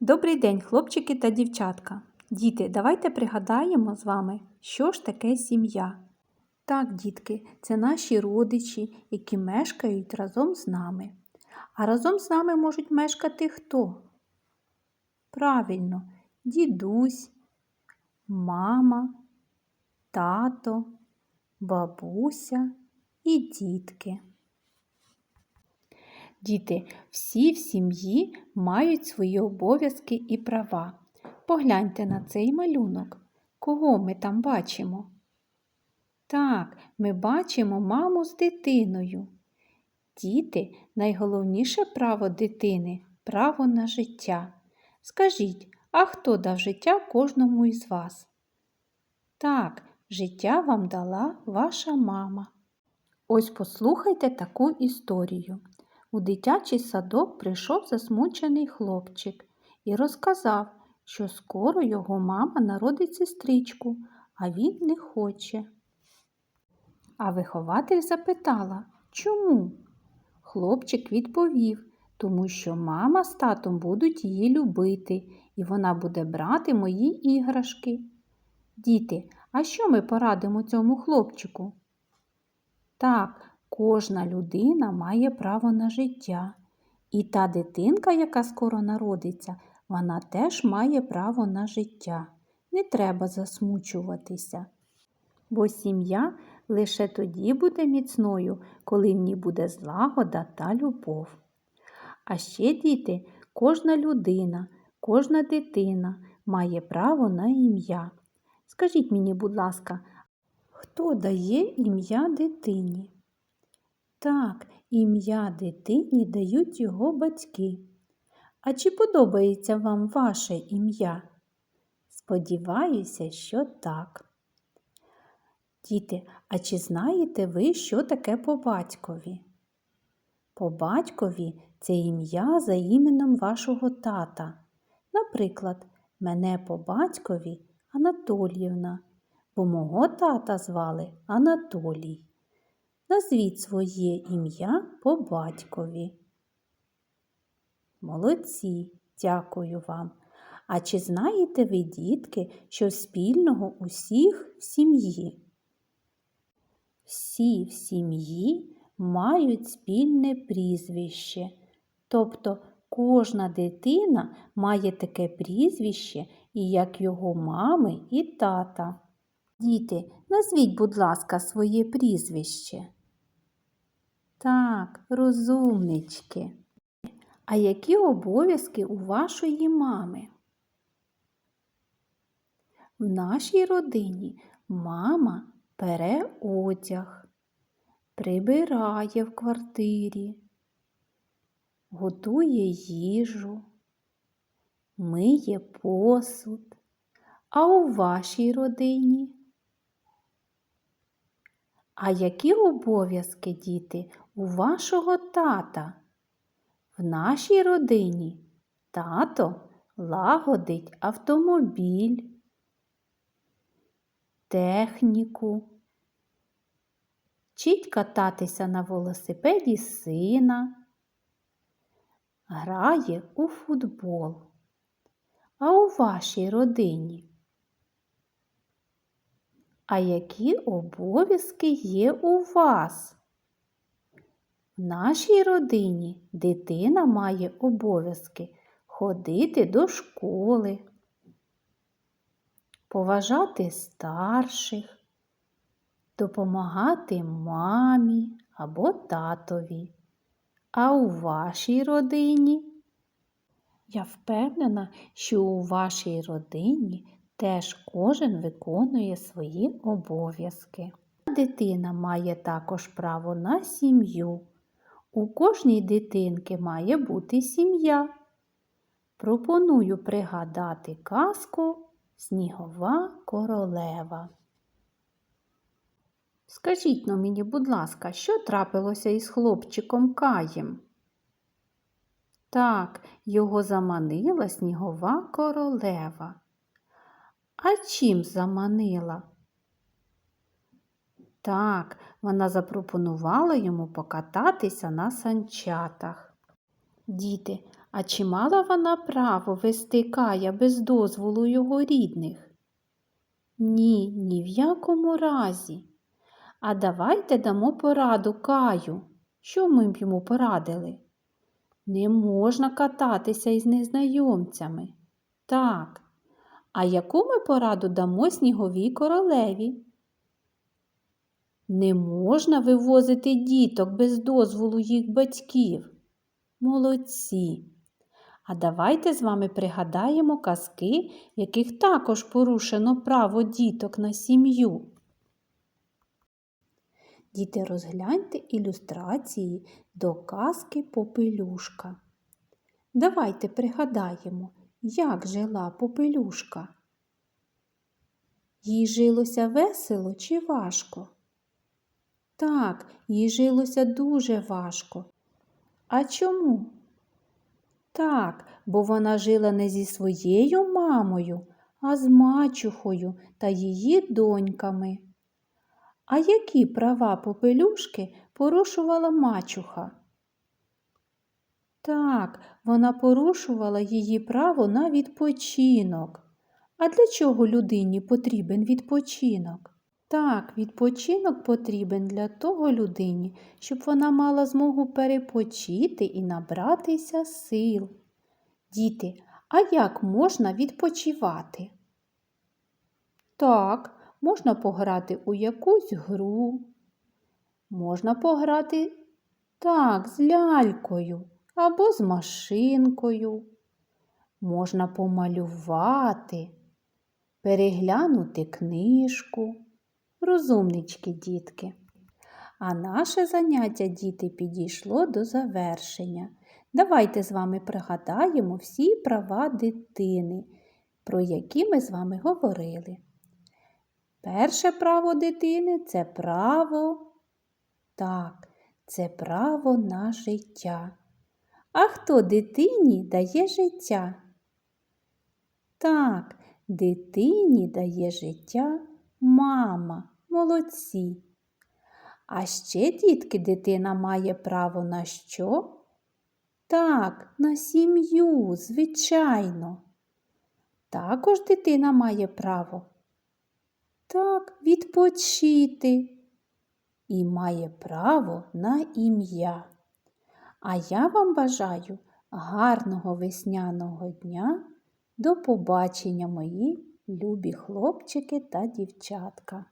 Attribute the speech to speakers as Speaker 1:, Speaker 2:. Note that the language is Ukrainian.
Speaker 1: Добрий день, хлопчики та дівчатка. Діти, давайте пригадаємо з вами, що ж таке сім'я. Так, дітки, це наші родичі, які мешкають разом з нами. А разом з нами можуть мешкати хто? Правильно, дідусь, мама, тато, бабуся і дітки. Діти, всі в сім'ї мають свої обов'язки і права. Погляньте на цей малюнок. Кого ми там бачимо? Так, ми бачимо маму з дитиною. Діти, найголовніше право дитини право на життя. Скажіть, а хто дав життя кожному із вас? Так, життя вам дала ваша мама. Ось послухайте таку історію. У дитячий садок прийшов засмучений хлопчик і розказав, що скоро його мама народить сестричку, а він не хоче. А вихователь запитала, чому? Хлопчик відповів, тому що мама з татом будуть її любити, і вона буде брати мої іграшки. Діти, а що ми порадимо цьому хлопчику? Так, Кожна людина має право на життя. І та дитинка, яка скоро народиться, вона теж має право на життя. Не треба засмучуватися. Бо сім'я лише тоді буде міцною, коли в ній буде злагода та любов. А ще, діти, кожна людина, кожна дитина має право на ім'я. Скажіть мені, будь ласка, хто дає ім'я дитині? Так, ім'я дитині дають його батьки. А чи подобається вам ваше ім'я? Сподіваюся, що так. Діти, а чи знаєте ви, що таке по батькові? По батькові це ім'я за іменем вашого тата. Наприклад, мене по батькові Анатоліївна, бо мого тата звали Анатолій. Назвіть своє ім'я по батькові. Молодці, дякую вам. А чи знаєте ви, дітки, що спільного усіх в сім'ї? Всі в сім'ї мають спільне прізвище, тобто кожна дитина має таке прізвище, і як його мами і тата. Діти, назвіть, будь ласка, своє прізвище. Так, розумнички. А які обов'язки у вашої мами? В нашій родині мама пере одяг, прибирає в квартирі, готує їжу, миє посуд. А у вашій родині? А які обов'язки, діти, у вашого тата? В нашій родині тато лагодить автомобіль, техніку, вчить кататися на велосипеді сина, грає у футбол. А у вашій родині? А які обов'язки є у вас? В нашій родині дитина має обов'язки ходити до школи, поважати старших, допомагати мамі або татові. А у вашій родині? Я впевнена, що у вашій родині теж кожен виконує свої обов'язки. Дитина має також право на сім'ю. У кожній дитинки має бути сім'я. Пропоную пригадати казку Снігова королева. Скажіть но мені, будь ласка, що трапилося із хлопчиком Каєм? Так, його заманила снігова королева. А чим заманила? Так, вона запропонувала йому покататися на санчатах. Діти, А чи мала вона право вести Кая без дозволу його рідних? Ні, ні в якому разі. А давайте дамо пораду Каю. Що ми б йому порадили? Не можна кататися із незнайомцями. Так. А яку ми пораду дамо сніговій королеві? Не можна вивозити діток без дозволу їх батьків. Молодці. А давайте з вами пригадаємо казки, яких також порушено право діток на сім'ю. Діти, розгляньте ілюстрації до казки Попелюшка. Давайте пригадаємо, як жила Попелюшка. Їй жилося весело чи важко? Так, їй жилося дуже важко. А чому? Так, бо вона жила не зі своєю мамою, а з мачухою та її доньками. А які права попелюшки порушувала мачуха? Так, вона порушувала її право на відпочинок. А для чого людині потрібен відпочинок? Так, відпочинок потрібен для того людині, щоб вона мала змогу перепочити і набратися сил. Діти, а як можна відпочивати? Так, можна пограти у якусь гру. Можна пограти так, з лялькою або з машинкою. Можна помалювати, переглянути книжку. Розумнички, дітки. А наше заняття, діти, підійшло до завершення. Давайте з вами пригадаємо всі права дитини, про які ми з вами говорили. Перше право дитини це право, так, це право на життя. А хто дитині дає життя? Так, дитині дає життя мама, молодці. А ще, дітки, дитина має право на що? Так, на сім'ю, звичайно. Також дитина має право. Так, відпочити і має право на ім'я. А я вам бажаю гарного весняного дня. До побачення, мої любі хлопчики та дівчатка.